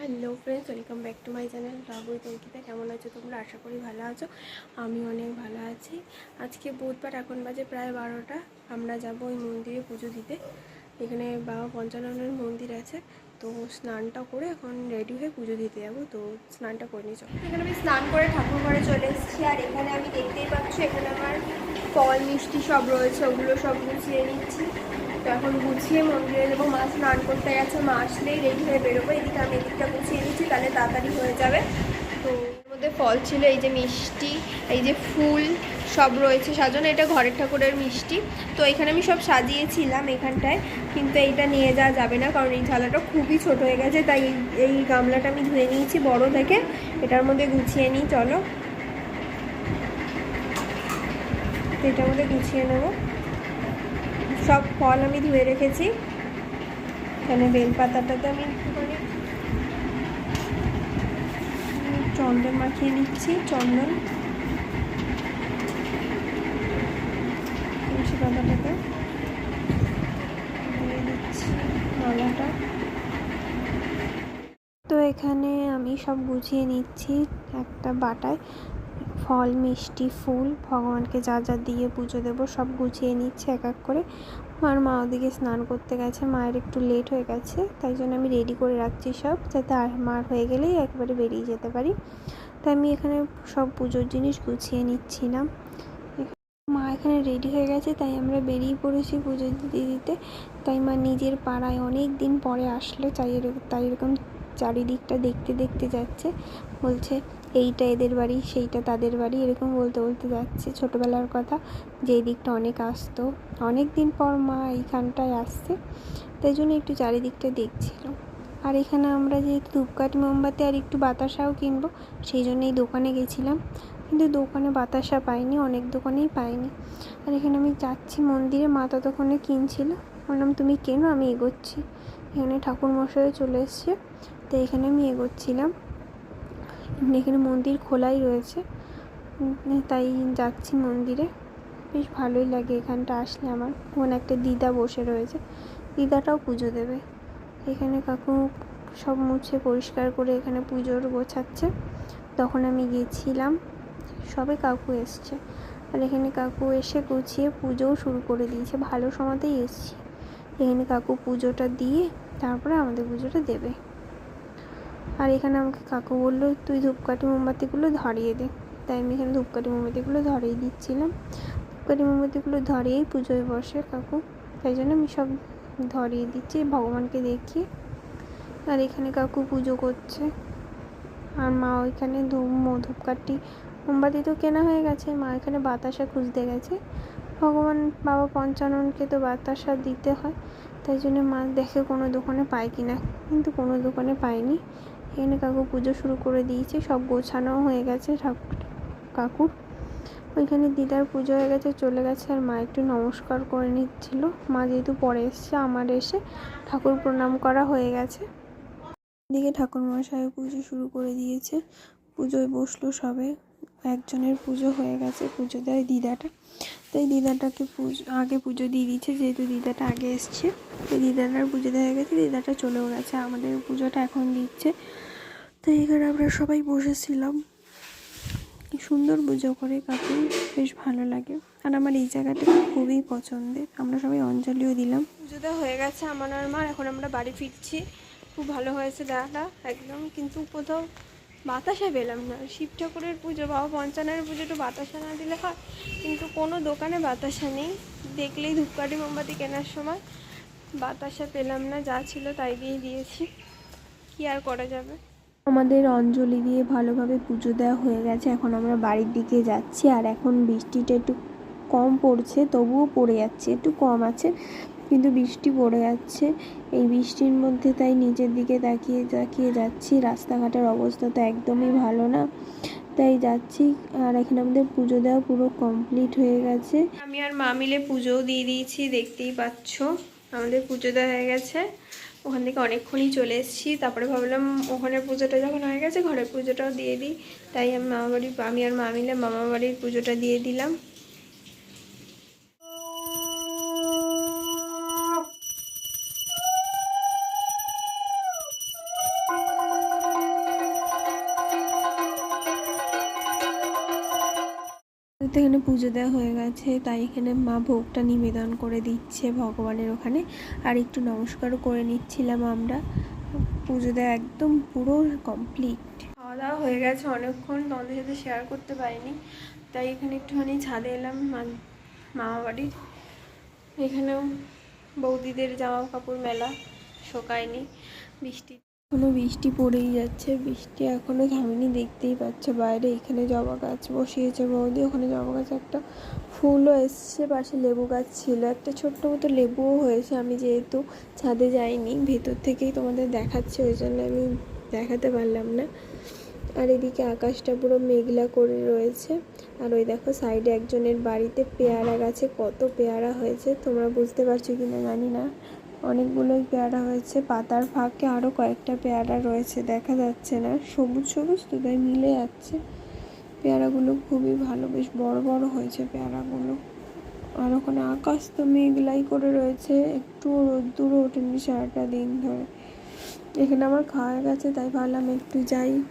Hello friends welcome back to my channel Rabu তঙ্কিতা কেমন আছো তোমরা? আশা করি ভালো আছো। আমি অনেক ভালো আছি। আজকে বুধবার, এখন বাজে প্রায় বারোটা। আমরা যাব ওই মন্দিরে পুজো দিতে। এখানে বাবা পঞ্চাননের মন্দির আছে। তো স্নানটা করে এখন রেডি হয়ে পুজো দিতে যাব। তো স্নানটা করে নিয়ে চলো। এখানে আমি স্নান করে ঠাকুর ঘরে চলে এসেছি। আর এখানে আমি দেখতেই পাচ্ছি, এখানে আমার ফল, মিষ্টি সব রয়েছে। ওগুলো সব গুছিয়ে নিচ্ছি। তো এখন গুছিয়ে মন্দিরে যাব। মা স্নান করতে গেছে, মা আসলেই রেডি হয়ে বেরোবো। এদিকে আমি এদিকটা গুছিয়ে নিচ্ছি, তাহলে তাড়াতাড়ি হয়ে যাবে। তো মধ্যে ফল ছিল, এই যে মিষ্টি, এই যে ফুল সব রয়েছে সাজানো। এটা ঘরের ঠাকুরের মিষ্টি। তো এখানে আমি সব সাজিয়েছিলাম এখানটায়, কিন্তু এইটা নিয়ে যাওয়া যাবে না, কারণ এই থালাটা খুবই ছোট হয়ে গেছে, তাই এই- এই গামলাটা আমি ধুয়ে নিয়েছি বড় থেকে। এটার মধ্যে গুছিয়ে নিই, চলো। এটার মধ্যে গুছিয়ে নেব। সব ফল আমি ধুয়ে রেখেছি। এখানে বেলপাতাটাতে আমি চন্দন মাখিয়ে নিচ্ছি, চন্দন। তুলসী পাতাটাতে দিয়ে দিচ্ছি তো এখানে আমি সব গুছিয়ে নিচ্ছি একটা বাটায়। ফল, মিষ্টি, ফুল, ভগবানকে যা যা দিয়ে পুজো দেবো সব গুছিয়ে নিচ্ছি এক এক করে। আর মা ওদিকে স্নান করতে গেছে। মায়ের একটু লেট হয়ে গেছে, তাই জন্য আমি রেডি করে রাখছি সব, যাতে আর মার হয়ে গেলেই একবারে বেরিয়ে যেতে পারি। তাই আমি এখানে সব পুজোর জিনিস গুছিয়ে নিচ্ছি না। মা এখানে রেডি হয়ে গেছে, তাই আমরা বেরিয়ে পড়েছি পুজো দিতে দিতে। তাই মা নিজের পাড়ায় অনেক দিন পরে আসলো, তাই এরকম তাই এরকম চারিদিকটা দেখতে দেখতে যাচ্ছে। বলছে এইটা এদের বাড়ি, সেইটা তাদের বাড়ি, এরকম বলতে বলতে যাচ্ছে। ছোটোবেলার কথা যে এই দিকটা অনেক আসতো। অনেক দিন পর মা এইখানটায় আসছে, তাই জন্য একটু চারিদিকটা দেখছিল আর এখানে আমরা যেহেতু ধূপকাঠি, মোমবাতি আর একটু বাতাসাও কিনবো, সেই জন্য এই দোকানে গেছিলাম। কিন্তু দোকানে বাতাসা পাইনি, অনেক দোকানেই পাইনি। আর এখানে আমি যাচ্ছি মন্দিরে, মা ততক্ষণে কিনছিল। বললাম, তুমি কেনো? আমি এগোচ্ছি। এখানে ঠাকুর মশাই চলে এসছে তো এখানে আমি এগোচ্ছিলাম। এখানে মন্দির খোলাই রয়েছে। তাই যাচ্ছি মন্দিরে। বেশ ভালোই লাগে এখানটা আসলে আমার। ওখানে একটা দিদা বসে রয়েছে। দিদাটাও পুজো দেবে। এখানে কাকু সব মুছে পরিষ্কার করে এখানে পুজোর গোছাচ্ছে। তখন আমি গেছিলাম। সবে কাকু এসছে। আর এখানে কাকু এসে গুছিয়ে পুজোও শুরু করে দিয়েছে। ভালো সময়তেই এসছি। এখানে কাকু পুজোটা দিয়ে তারপরে আমাদের পুজোটা দেবে। আর এখানে আমাকে কাকু বলল, তুই ধূপকাঠি মোমবাতিগুলো ধরিয়ে দে। তাই আমি এখানে ধূপকাঠি মোমবাতিগুলো ধরিয়ে দিচ্ছিলাম। ধূপকাঠি মোমবাতিগুলো ধরিয়েই পুজোয় বসে কাকু। তাই জন্য আমি সব ধরিয়ে দিচ্ছি, ভগবানকে দেখিয়ে। আর এখানে কাকু পুজো করছে। আর মা ওইখানে ধূপ ধূপকাঠি মোমবাতি তো কেনা হয়ে গেছে, মা এখানে বাতাসা খুঁজতে গেছে। ভগবান বাবা পঞ্চাননকে তো বাতাসা দিতে হয়। তাই জন্য মা দেখে কোনো দোকানে পায় কি না কিন্তু কোনো দোকানে পায়নি। এখানে কাকু পুজো শুরু করে দিয়েছে, সব গোছানো হয়ে গেছে ঠাকুর কাকুর। ওইখানে দিদার পুজো হয়ে গেছে, চলে গেছে আর মা একটু নমস্কার করে নিচ্ছিল। মা যেহেতু পরে এসছে, আমার এসে ঠাকুর প্রণাম করা হয়ে গেছে। দিকে ঠাকুর মশাই পুজো শুরু করে দিয়েছে। পুজোয় বসল সবে। একজনের পুজো হয়ে গেছে, পুজো দেয় দিদাটা। তাই দিদাটাকে পুজো আগে পুজো দিয়ে দিচ্ছে যেহেতু দিদাটা আগে এসছে, তো দিদাটার পুজো দেওয়া গেছে, দিদাটা চলেও গেছে, আমাদের পুজোটা এখন দিচ্ছে। তো এখানে আমরা সবাই বসেছিলাম। সুন্দর পুজো করে, কাকু, বেশ ভালো লাগে। আর আমার এই জায়গাটা খুবই পছন্দের। আমরা সবাই অঞ্জলিও দিলাম। পুজো দেওয়া হয়ে গেছে আমার আর মার, এখন আমরা বাড়ি ফিরছি। খুব ভালো হয়েছে দেওয়াটা একদম। কিন্তু কোথাও বাতাসা পেলাম না। শিব ঠাকুরের পুজো বাবা পঞ্চানের পুজো একটু বাতাসা না দিলে হয়, কিন্তু কোনো দোকানে বাতাসা নেই। দেখলেই ধূপকাঠি মোমবাতি কেনার সময় বাতাসা পেলাম না, যা ছিল তাই দিয়েই দিয়েছি। কি আর করা যাবে? আমাদের অঞ্জলি দিয়ে ভালোভাবে পুজো দেওয়া হয়ে গেছে। এখন আমরা বাড়ির দিকে যাচ্ছি, আর এখন বৃষ্টিটা একটু কম পড়ছে, তবুও পড়ে যাচ্ছে, একটু কম আছে। কিন্তু বৃষ্টি পড়ে যাচ্ছে। এই বৃষ্টির মধ্যে তাই নিজের দিকে তাকিয়ে তাকিয়ে যাচ্ছি। রাস্তাঘাটের অবস্থা তো একদমই ভালো না। তাই যাচ্ছি। আর এখানে আমাদের পুজো দেওয়া পুরো কমপ্লিট হয়ে গেছে। আমি আর মা মিলে পুজোও দিয়ে দিয়েছি, দেখতেই পাচ্ছ। আমাদের পুজো দেওয়া হয়ে গেছে। ওখান থেকে অনেকক্ষণই চলে এসেছি। তারপরে ভাবলাম ওখানে পুজোটা যখন হয়ে গেছে, ঘরের পুজোটাও দিয়ে দিই। তাই আমি মামা বাড়ির আমি আর মা মিলে মামা বাড়ির পুজোটা দিয়ে দিলাম। এখানে পুজো দেওয়া হয়ে গেছে, তাই এখানে মা ভোগটা নিবেদন করে দিচ্ছে ভগবানের ওখানে। আর একটু নমস্কারও করে নিচ্ছিলাম আমরা। পুজো দেওয়া একদম পুরো কমপ্লিট খাওয়া দাওয়া হয়ে গেছে অনেকক্ষণ, তোমাদের সাথে শেয়ার করতে পারিনি। তাই এখানে একটুখানি ছাদে এলাম মামা বাড়ির এখানেও বৌদিদের জামা কাপড় মেলা, শোকায়নি। বৃষ্টি এখনও বৃষ্টি পড়েই যাচ্ছে। বৃষ্টি এখনও থামেনি, দেখতেই পাচ্ছে। বাইরে এখানে জবা গাছ বসিয়েছে বৌদি। ওখানে জবা গাছ একটা ফুলও এসছে, পাশে লেবু গাছ ছিল। একটা ছোট্ট মতো লেবুও হয়েছে। আমি যেহেতু ছাদে যাইনি, ভেতর থেকেই তোমাদের দেখাচ্ছে, ওই জন্য আমি দেখাতে পারলাম না। আর এদিকে আকাশটা পুরো মেঘলা করে রয়েছে। আর ওই দেখো সাইডে একজনের বাড়িতে পেয়ারা গাছে কত পেয়ারা হয়েছে। তোমরা বুঝতে পারছ কি না জানি না। অনেকগুলোই পেয়ারা হয়েছে। পাতার ফাঁকে আরও কয়েকটা পেয়ারা রয়েছে, দেখা যাচ্ছে না। সবুজ সবুজ তো তাই মিলে যাচ্ছে। পেয়ারাগুলো খুবই ভালো, বেশ বড় বড় হয়েছে পেয়ারাগুলো। আর ওখানে আকাশ তো মেঘলাই করে রয়েছে একটু রোদ্দুরও ওঠেনি সারাটা দিন ধরে। এখানে আমার খাওয়া গেছে, তাই ভাবলাম একটু যাই।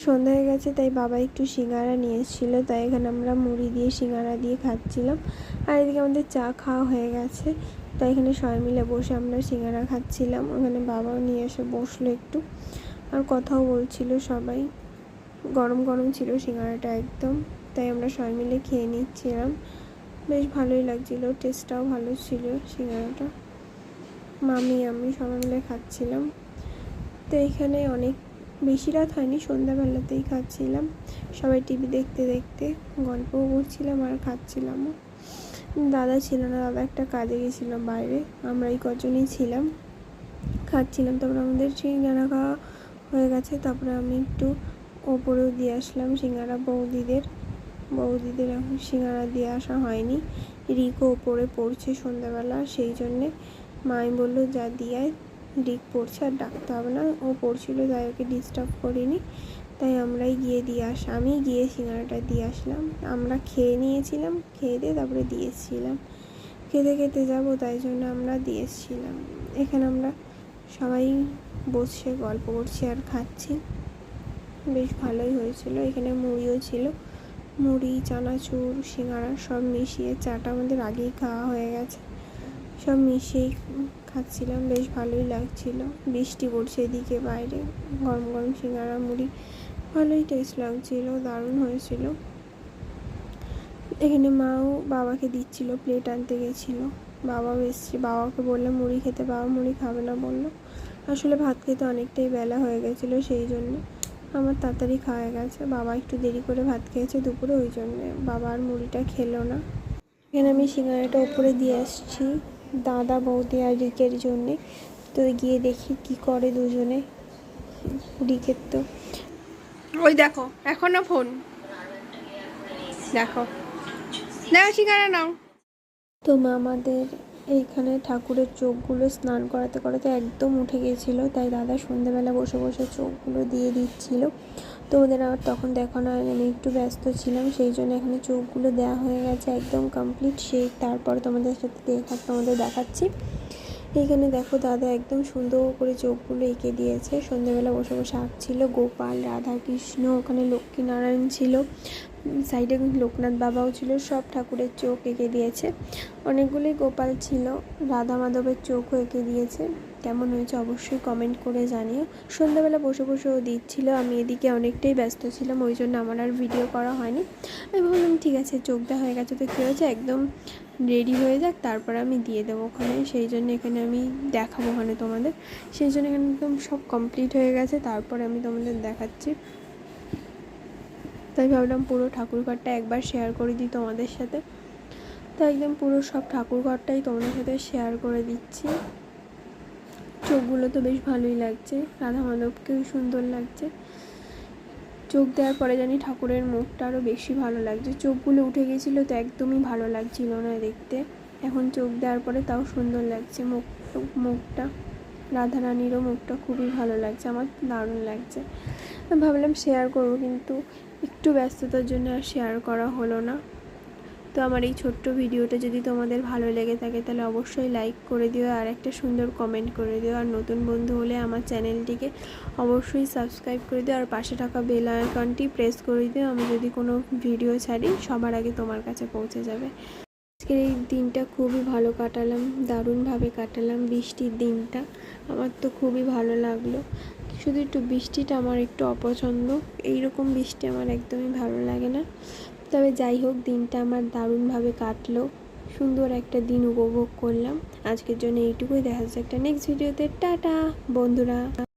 সন্ধ্যা হয়ে গেছে, তাই বাবা একটু সিঙ্গারা নিয়ে এসেছিল, তাই এখানে আমরা মুড়ি দিয়ে সিঙ্গারা দিয়ে খাচ্ছিলাম। আর এদিকে আমাদের চা খাওয়া হয়ে গেছে। তাই এখানে সবাই মিলে বসে আমরা সিঙ্গারা খাচ্ছিলাম। ওখানে বাবাও নিয়ে এসে বসল একটু আর কথাও বলছিল সবাই। গরম গরম ছিল সিঙ্গারাটা একদম, তাই আমরা সবাই মিলে খেয়ে নিচ্ছিলাম। বেশ ভালোই লাগছিল টেস্টটাও ভালো ছিল সিঙ্গারাটা। মামি, আমি সবাই মিলে খাচ্ছিলাম। তো এখানে অনেক, বেশি রাত হয়নি, সন্ধ্যাবেলাতেই খাচ্ছিলাম। সবাই টিভি দেখতে দেখতে গল্পও করছিলাম আর খাচ্ছিলামও। দাদা ছিল না দাদা একটা কাজে গেছিল বাইরে আমরা এই কজনই ছিলাম। খাচ্ছিলাম তারপরে আমাদের সিঙ্গারা খাওয়া হয়ে গেছে তারপরে আমি একটু ওপরেও দিয়ে আসলাম সিঙ্গারা বৌদিদের। বৌদিদের এখন সিঙ্গারা দিয়ে আসা হয়নি রিকও ওপরে পড়ছে সন্ধ্যাবেলা সেই জন্যে মাই বলল যা দিয়ে আয়, রিক পড়ছে আর ডাকতে হবে না। ও পড়ছিল তাই ওকে ডিস্টার্ব করিনি। তাই আমরাই গিয়ে দিয়ে আস আমি গিয়ে সিঙ্গারাটা দিয়ে আসলাম। আমরা খেয়ে নিয়েছিলাম, খেয়ে দিয়ে তারপরে দিয়েছিলাম খেতে খেতে যাব, তাই জন্য আমরা দিয়েছিলাম এখানে আমরা সবাই বসে গল্প করছি আর খাচ্ছি। বেশ ভালোই হয়েছিল। এখানে মুড়িও ছিল। মুড়ি, চানাচুর, সিঙ্গারা সব মিশিয়ে চাটা আমাদের আগেই খাওয়া হয়ে গেছে। সব মিশিয়েই খাচ্ছিলাম। বেশ ভালোই লাগছিল। বৃষ্টি পড়ছে এদিকে বাইরে। গরম গরম সিঙ্গারা, মুড়ি ভালোই টেস্ট লাগছিল, দারুণ হয়েছিল। এখানে মাও বাবাকে দিচ্ছিল প্লেট আনতে গেছিল। বাবাও এসছে, বাবাকে বললাম মুড়ি খেতে বাবা মুড়ি খাবে না, বলল। আসলে ভাত খেতে অনেকটাই বেলা হয়ে গেছিল সেই জন্য। আমার তাড়াতাড়ি খাওয়া গেছে, বাবা একটু দেরি করে ভাত খেয়েছে দুপুরে, ওই জন্যে বাবা আর মুড়িটা খেলো না। এখানে আমি সিঙ্গারাটা ওপরে দিয়ে আসছি, দাদা বৌদি আর রিকের জন্যে। তো গিয়ে দেখি কি করে দুজনে, রিকের তো ওই দেখো, এখনও ফোন দেখো। দেখো সিঙ্গারা নাও। তো মামাদের এইখানে ঠাকুরের চোখগুলো স্নান করাতে করাতে একদম উঠে গিয়েছিল তাই দাদা সন্ধ্যেবেলা বসে বসে চোখগুলো দিয়ে দিচ্ছিল। তো ওদের আর তখন দেখানো হয়নি আমি একটু ব্যস্ত ছিলাম, সেই জন্য এখানে চোখগুলো দেওয়া হয়ে গেছে একদম কমপ্লিট সেই তারপর তোমাদের সাথে দেখা, তোমাদের দেখাচ্ছি। এখানে দেখো দাদা একদম সুন্দর করে চোখগুলো এঁকে দিয়েছে। সন্ধ্যেবেলা বসে বসে আঁকছিল গোপাল রাধা কৃষ্ণ ওখানে লক্ষ্মীনারায়ণ ছিল। সাইডে লোকনাথ বাবাও ছিল। সব ঠাকুরের চোখ এঁকে দিয়েছে। অনেকগুলি গোপাল ছিল। রাধা মাধবের চোখও এঁকে দিয়েছে। কেমন হয়েছে অবশ্যই কমেন্ট করে জানিও। সন্ধ্যাবেলা বসে বসে ও দিচ্ছিল, আমি এদিকে অনেকটাই ব্যস্ত ছিলাম, ওই জন্য আমার আর ভিডিও করা হয়নি। আমি ভাবলাম, ঠিক আছে, চোখ দেওয়া হয়ে গেছে তো কী হয়েছে? একদম রেডি হয়ে যাক, তারপর আমি দিয়ে দেবো ওখানে। সেই জন্য এখানে আমি দেখাবো ওখানে তোমাদের। সেই জন্য এখানে একদম সব কমপ্লিট হয়ে গেছে, তারপরে আমি তোমাদের দেখাচ্ছি। তাই ভাবলাম, পুরো ঠাকুরঘরটা একবার শেয়ার করে দিই তোমাদের সাথে। তো একদম পুরো সব ঠাকুরঘরটাই তোমাদের সাথে শেয়ার করে দিচ্ছি। চোখগুলো তো বেশ ভালোই লাগছে। রাধা মাধবকেও সুন্দর লাগছে। চোখ দেওয়ার পরে জানি ঠাকুরের মুখটা আরও বেশি ভালো লাগছে। চোখগুলো উঠে গেছিল তো একদমই ভালো লাগছিল না দেখতে। এখন চোখ দেওয়ার পরে তাও সুন্দর লাগছে মুখ, মুখটা। রাধারানীরও মুখটা খুবই ভালো লাগছে, আমার দারুণ লাগছে। ভাবলাম শেয়ার করব কিন্তু একটু ব্যস্ততার জন্য আর শেয়ার করা হলো না। তো আমার এই ছোট্ট ভিডিওটা যদি তোমাদের ভালো লেগে থাকে, তাহলে অবশ্যই লাইক করে দিও আর একটা সুন্দর কমেন্ট করে দিও। আর নতুন বন্ধু হলে আমার চ্যানেলটিকে অবশ্যই সাবস্ক্রাইব করে দিও আর পাশে থাকা বেল আইকনটি প্রেস করে দিও। আমি যদি কোনো ভিডিও ছাড়ি, সবার আগে তোমার কাছে পৌঁছে যাবে। আজকের এই দিনটা খুবই ভালো কাটালাম, দারুণভাবে কাটালাম বৃষ্টির দিনটা। আমার তো খুবই ভালো লাগল। শুধু একটু বৃষ্টিটা আমার একটু অপছন্দ এই রকম বৃষ্টি আমার একদমই ভালো লাগে না। তবে যাই হোক, দিনটা আমার দারুণভাবে কাটলো। সুন্দর একটা দিন উপভোগ করলাম। আজকের জন্য এইটুকুই। দেখা যাচ্ছে একটা নেক্সট ভিডিওতে টাটা, বন্ধুরা।